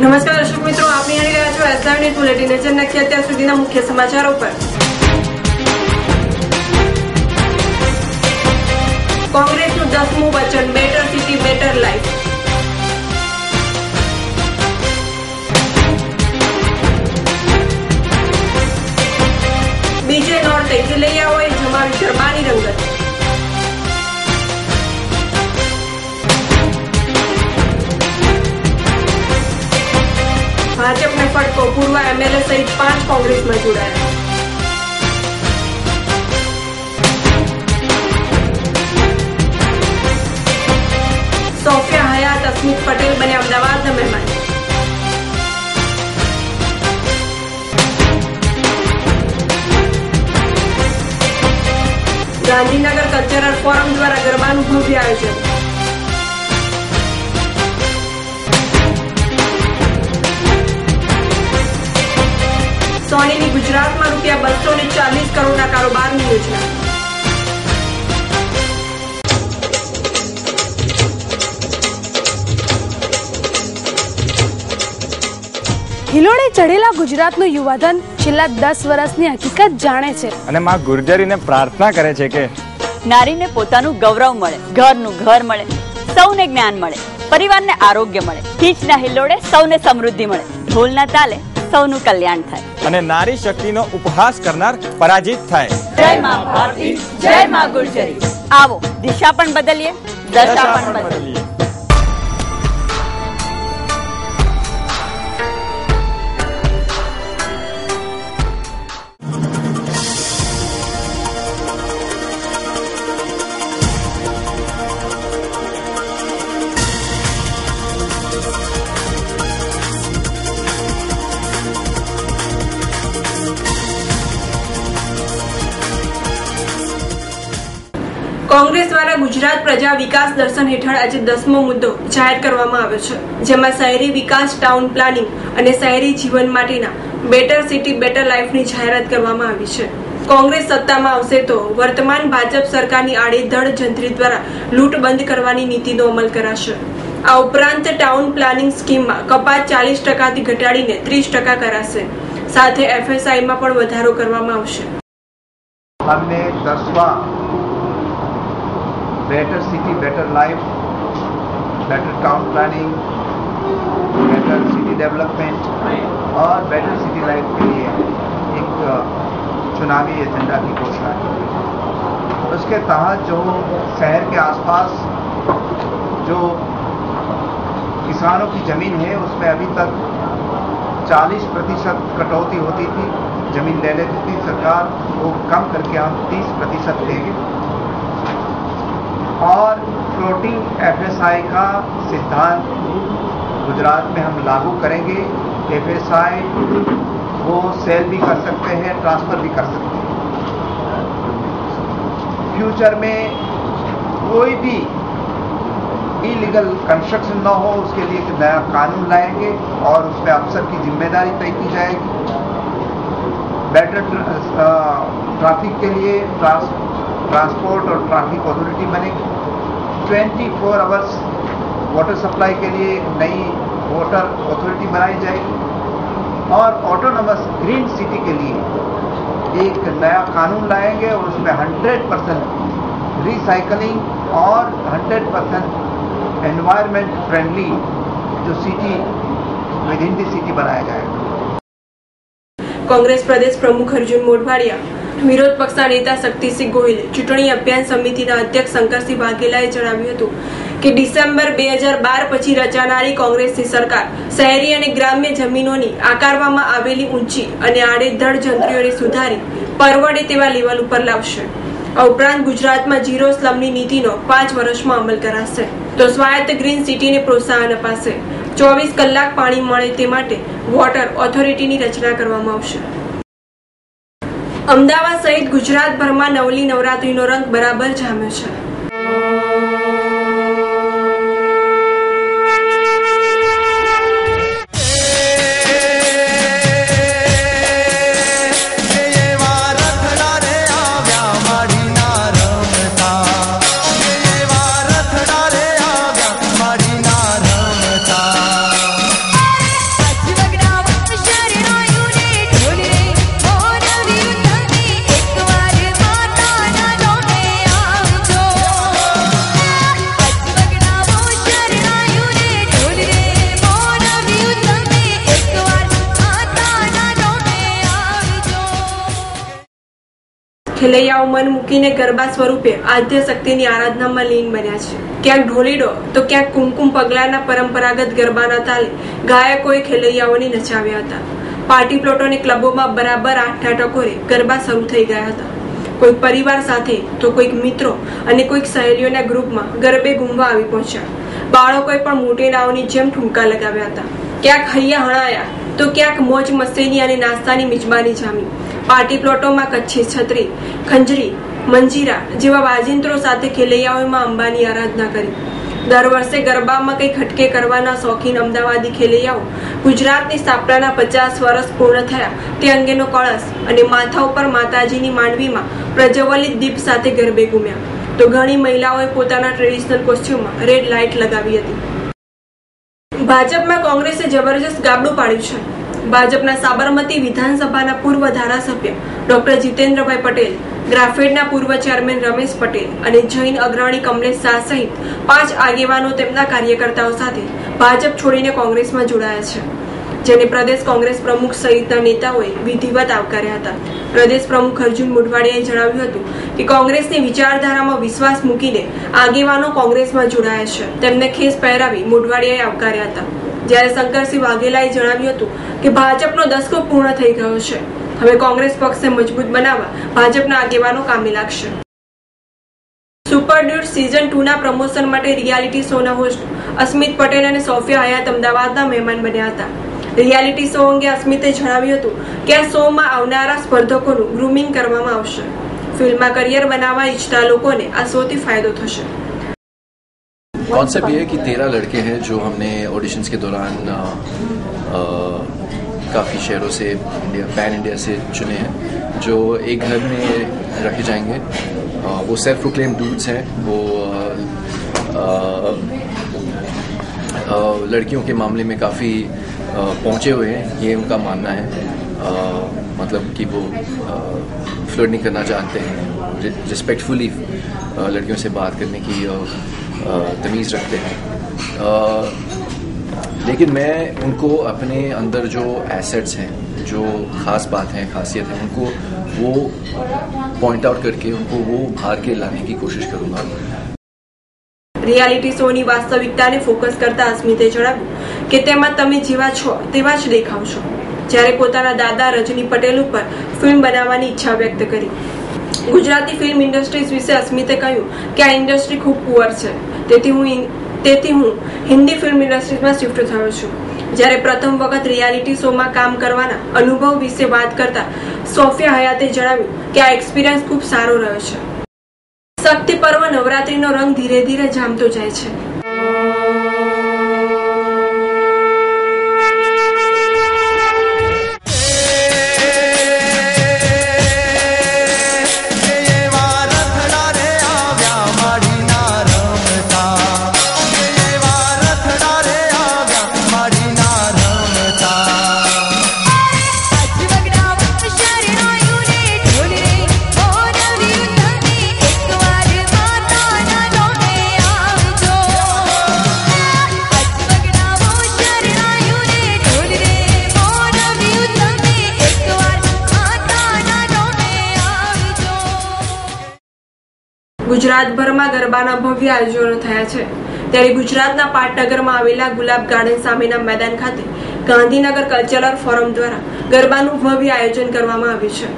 નમસ્કાર દર્શક મિત્રો આપ નાખીએ અત્યાર સુધીના મુખ્ય સમાચારો પર. કોંગ્રેસનું દસમું વચન બેટર સિટી બેટર લાઈફ. ફટકો પૂર્વ એમએલએ સહિત પાંચ કોંગ્રેસમાં જોડાયા સોફિયા હયાત અસ્મિત પટેલ બન્યા અમદાવાદના મહેમાન ગાંધીનગર કલ્ચરલ ફોરમ દ્વારા ગરબાનું ભવ્ય આયોજન સોનીની ગુજરાતમાં રૂપિયા બસો ને ચાલીસ કરોડના કારોબારની યોજના હિલોડે ચઢેલા ગુજરાતનું યુવાધન છેલ્લા દસ વર્ષની હકીકત જાણે છે. અને માં ગુર્જરીને પ્રાર્થના કરે છે કે નારીને પોતાનું ગૌરવ મળે ઘરનું ઘર મળે સૌને જ્ઞાન મળે પરિવારને આરોગ્ય મળે. ખીચના હિલોડે સૌને સમૃદ્ધિ મળે. ઢોલના તાલે સૌનું કલ્યાણ થાય. અને નારી શક્તિનો ઉપહાસ કરનાર પરાજિત થાય. જય માં ભારતી જય માં ગુર્જરી. આવો દિશા પણ બદલીએ દશા પણ બદલીએ. કોંગ્રેસ દ્વારા ગુજરાત પ્રજા વિકાસ દર્શન હેઠળ આજે દસમો મુદ્દો જાહેર કરવામાં આવ્યો છે, જેમાં શહેરી વિકાસ, ટાઉન પ્લાનિંગ અને શહેરી જીવન માટેના બેટર સિટી, બેટર લાઈફની જાહેરાત કરવામાં આવી છે. કોંગ્રેસ સત્તામાં આવશે તો વર્તમાન ભાજપ સરકારની આડેધડ જંત્રી દ્વારા લૂંટ બંધ કરવાની નીતિનો અમલ કરાશે. આ ઉપરાંત ટાઉન પ્લાનિંગ સ્કીમમાં કપાત ચાલીસ ટકાથી ઘટાડીને ત્રીસ ટકા કરાશે. સાથે એફએસઆઈમાં પણ વધારો કરવામાં આવશે. Better city better life better town planning better city development और बेटर सिटी लाइफ के लिए एक चुनावी एजेंडा की घोषणा की उसके तहत जो शहर के आसपास जो किसानों की ज़मीन है, उसमें अभी तक 40 प्रतिशत कटौती होती थी, ज़मीन ले लेती थी सरकार, वो कम करके हम 30 प्रतिशत देंगे और फ्लोटिंग एफएसआई का सिद्धांत गुजरात में हम लागू करेंगे। एफएसआई वो सेल भी कर सकते हैं ट्रांसफ़र भी कर सकते हैं। फ्यूचर में कोई भी इलीगल कंस्ट्रक्शन ना हो, उसके लिए एक नया कानून लाएँगे और उस पर अफसर की ज़िम्मेदारी तय की जाएगी। बेटर ट्रैफ़िक के लिए ट्रांस ट्रांसपोर्ट और ट्रैफ़िक अथॉरिटी बनेगी। Twenty four hours water supply के लिए नई वाटर अथॉरिटी बनाई जाएगी और ऑटोनमस ग्रीन सिटी के लिए एक नया कानून लाएँगे और उसमें हंड्रेड परसेंट रिसाइकलिंग और हंड्रेड परसेंट एनवायरमेंट फ्रेंडली जो city within the city बनाया जाएगा। कांग्रेस प्रदेश प्रमुख अर्जुन मोटवाड़िया વિરોધ પક્ષના નેતા શક્તિસિંહ ગોહિલ ચૂંટણી અભિયાન સમિતિના અધ્યક્ષ શંકરસિંહ વાઘેલાએ જણાવ્યું હતું કે ડિસેમ્બર બે પછી રચાનારી કોંગ્રેસની સરકાર શહેરી અને ગ્રામ્ય જમીનોની આકારવામાં આવેલી ઊંચી અને આડેધડ જંત્રીઓને સુધારી પરવડે તેવા લેવલ ઉપર લાવશે. આ ઉપરાંત ગુજરાતમાં ઝીરો સ્લમની નીતિનો પાંચ વર્ષમાં અમલ કરાશે. તો સ્વાયત્ત ગ્રીન સિટીને પ્રોત્સાહન અપાશે. ચોવીસ કલાક પાણી મળે તે માટે વોટર ઓથોરિટીની રચના કરવામાં આવશે. અમદાવાદ સહિત ગુજરાતભરમાં નવલી નવરાત્રીનો રંગ બરાબર જામ્યો છે. ખેલૈયાઓ મન મૂકીને ગરબા સ્વરૂપે આદ્ય શક્તિની આરાધનામાં લીન બન્યા છે. ક્યાંક ઢોલીડો, તો ક્યાંક કુમકુમ પગલાના પરંપરાગત ગરબાના તાલે ગાયકોએ ખેલૈયાઓને નચાવ્યા હતા. પાર્ટી પ્લોટ ક્લબોમાં બરાબર આઠ ટકોરે ગરબા શરૂ થઈ ગયા હતા. કોઈક પરિવાર સાથે, તો કોઈક મિત્રો અને કોઈક સહેલીઓના ગ્રુપમાં ગરબે ઘૂમવા આવી પહોંચ્યા. બાળકોએ પણ મોટેરાઓની જેમ ઠુમકા લગાવ્યા હતા. ક્યાંક હૈયા હણાયા તો ક્યાંક મોજ મસ્તીની અને નાસ્તાની મિજબાની જામી. પાર્ટી પ્લોટોમાં કચ્છી છત્રી, ખંજરી, મંજીરા જેવા વાજિંત્રો સાથે ખેલૈયાઓમાં અંબાની આરાધના કરી. દર વર્ષે ગરબામાં કંઈક ખટકે કરવાના શોખીન અમદાવાદી ખેલૈયાઓ ગુજરાતની સ્થાપનાના પચાસ વર્ષ પૂર્ણ થયા. તે અંગેનો કળશ અને માથા ઉપર માતાજીની માંડવીમાં પ્રજ્વલિત દીપ સાથે ગરબે ઘૂમ્યા. તો ઘણી મહિલાઓએ પોતાના ટ્રેડિશનલ કોસ્ચ્યુમમાં રેડ લાઇટ લગાવી હતી. ભાજપમાં કોંગ્રેસે જબરજસ્ત ગાબડું પાડ્યું છે. ભાજપના સાબરમતી વિધાનસભાના પૂર્વ ધારાસભ્ય ડોક્ટર જીતેન્દ્રભાઈ પટેલ, ગ્રાફેડના પૂર્વ ચેરમેન રમેશ પટેલ અને જૈન અગ્રણી કમલેશ શાહ સહિત પાંચ આગેવાનો તેમના કાર્યકર્તાઓ સાથે ભાજપ છોડીને કોંગ્રેસમાં જોડાયા છે. જેને પ્રદેશ કોંગ્રેસ પ્રમુખ સહિતના નેતાઓએ વિધિવત આવકાર્યા હતા. પ્રદેશ પ્રમુખ અર્જુન મોઢવાડિયાએ જણાવ્યું હતું કે કોંગ્રેસની વિચારધારામાં વિશ્વાસ મૂકીને આગેવાનો કોંગ્રેસમાં જોડાયા છે. તેમને ખેસ પહેરાવી મોઢવાડિયાએ આવકાર્યા હતા. જ્યારે શંકરસિંહ વાઘેલાએ જણાવ્યું હતું કે ભાજપનો દસકો પૂર્ણ થઈ ગયો છે. હવે કોંગ્રેસ પક્ષને મજબૂત બનાવવા ભાજપના આગેવાનો કામે લાગશે. સુપર ડ્યુટ સિઝન ટુના પ્રમોશન માટે રિયાલિટી શોના હોસ્ટ અસ્મિત પટેલ અને સોફિયા હયાત અમદાવાદના મહેમાન બન્યા હતા. રિયાલિટી શો અંગે અસ્મિતે જણાવ્યું હતું કે આ શોમાં આવનારા સ્પર્ધકોનું ગ્રુમિંગ કરવામાં આવશે ફિલ્મમાં કરિયર બનાવવા ઈચ્છતા લોકોને આ શોથી ફાયદો થશે कॉन्सेप्ट ये है कि तेरह लड़के हैं जो हमने ऑडिशंस के दौरान काफ़ी शहरों से इंडिया पैन इंडिया से चुने हैं जो एक घर में रखे जाएंगे आ, वो सेल्फ प्रोक्लेम डूड्स हैं वो आ, आ, लड़कियों के मामले में काफ़ी पहुँचे हुए हैं ये उनका मानना है आ, मतलब कि वो फ्लर्ट नहीं करना चाहते हैं रिस्पेक्टफुली लड़कियों से बात करने की तमीज़ रखते हैं लेकिन मैं उनको अपने अंदर जो एसेट्स हैं जो ख़ास बात हैं खासियत है उनको वो पॉइंट आउट करके उनको वो बाहर के लाने की कोशिश करूँगा રિયાલિટી શોની વાસ્તવિકતાને ફોકસ કરતા અસ્મિતે જણાવ્યું કે તેમાં તમે જેવા છો, તેવા જ દેખાવ છો. જ્યારે પોતાના દાદા રજની પટેલ ઉપર ફિલ્મ બનાવવાની ઈચ્છા વ્યક્ત કરી. ગુજરાતી ફિલ્મ ઇન્ડસ્ટ્રીઝ વિશે અસ્મિતે કહ્યું કે આ ઇન્ડસ્ટ્રી ખૂબ પુઅર છે. તેથી હું તેથી હું હિન્દી ફિલ્મ ઇન્ડસ્ટ્રીઝમાં શિફ્ટ થયો છું. જ્યારે પ્રથમ વખત રિયાલિટી શોમાં કામ કરવાના અનુભવ વિશે વાત કરતા સોફિયા હયાતે જણાવ્યું કે આ એક્સપિરિયન્સ ખૂબ સારો રહ્યો છે. શક્તિ પર્વ નવરાત્રીનો રંગ ધીરે ધીરે જામતો જાય છે. ગુજરાતભરમાં ગરબાના ભવ્ય આયોજનો થયા છે. ત્યારે ગુજરાતના પાટનગરમાં આવેલા ગુલાબ ગાર્ડન સામેના મેદાન ખાતે ગાંધીનગર કલ્ચરલ ફોરમ દ્વારા ગરબાનું ભવ્ય આયોજન કરવામાં આવ્યું છે.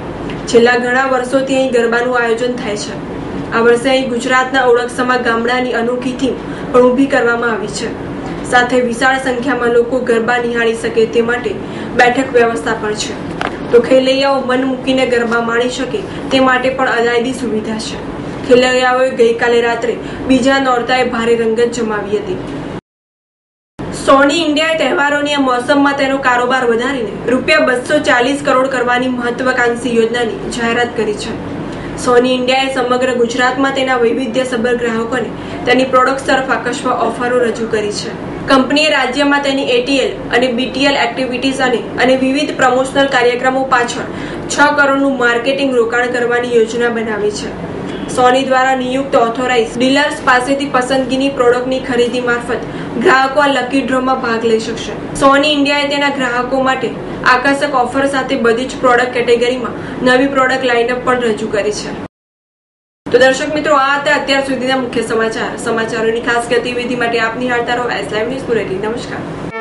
છેલ્લા ઘણા વર્ષોથી અહીં ગરબાનું આયોજન થાય છે. આ વર્ષે અહીં ગુજરાતના ઓળખસમા ગામડાની અનોખી થીમ પણ ઊભી કરવામાં આવી છે. સાથે વિશાળ સંખ્યામાં લોકો ગરબા નિહાળી શકે તે માટે બેઠક વ્યવસ્થા પણ છે. તો ખેલૈયાઓ મન મૂકીને ગરબા માણી શકે તે માટે પણ અદાયદી સુવિધા છે. ખેલૈયાઓએ ગઈકાલે રાત્રે બીજા નોરતાએ ભારે રંગત જમાવી હતી. સોની ઇન્ડિયાએ તહેવારોની આ મોસમમાં તેનો કારોબાર વધારીને રૂપિયા બસો ચાલીસ કરોડ કરવાની મહત્વાકાંક્ષી યોજનાની જાહેરાત કરી છે. સોની ઇન્ડિયાએ સમગ્ર ગુજરાતમાં તેના વૈવિધ્યસભર ગ્રાહકોને તેની પ્રોડક્ટ તરફ આકર્ષવા ઓફરો રજૂ કરી છે. કંપનીએ રાજ્યમાં તેની એટીએલ અને બીટીએલ એક્ટિવિટીઝ અને અને વિવિધ પ્રમોશનલ કાર્યક્રમો પાછળ છ કરોડનું માર્કેટિંગ રોકાણ કરવાની યોજના બનાવી છે. સોની દ્વારા નિયુક્ત ઓથોરાઇઝ ડીલર્સ પાસેથી પસંદગીની પ્રોડક્ટની ખરીદી મારફત ગ્રાહકો આ લકી ડ્રોમાં ભાગ લઈ શકશે. સોની ઇન્ડિયાએ તેના ગ્રાહકો માટે આકર્ષક ઓફર સાથે બધી જ પ્રોડક્ટ કેટેગરીમાં નવી પ્રોડક્ટ લાઇનઅપ પણ રજૂ કરી છે. તો દર્શક મિત્રો, આ હતા અત્યાર સુધીના મુખ્ય સમાચાર. સમાચારોની ખાસ ગતિવિધિ માટે આપની હાલતા રહો એસ લાઈવ ન્યૂઝ પુરેલી નમસ્કાર.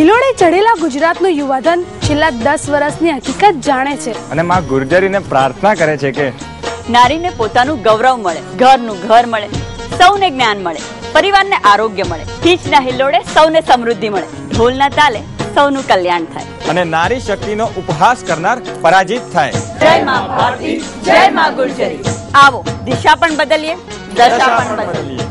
હિલોડે ચડેલા ગુજરાતનું યુવાધન છેલ્લા દસ વર્ષની હકીકત જાણે છે. અને માં ગુર્જરીને પ્રાર્થના કરે છે કે નારીને પોતાનું ગૌરવ મળે ઘરનું ઘર મળે સૌને જ્ઞાન મળે પરિવારને આરોગ્ય મળે ખીચના હિલોડે સૌને સમૃદ્ધિ મળે ઢોલના તાલે સૌનું કલ્યાણ થાય. અને નારી શક્તિનો ઉપહાસ કરનાર પરાજિત થાય. જય માં ભારતી જય માં ગુર્જરી. આવો દિશા પણ બદલીએ દશા પણ બદલીએ.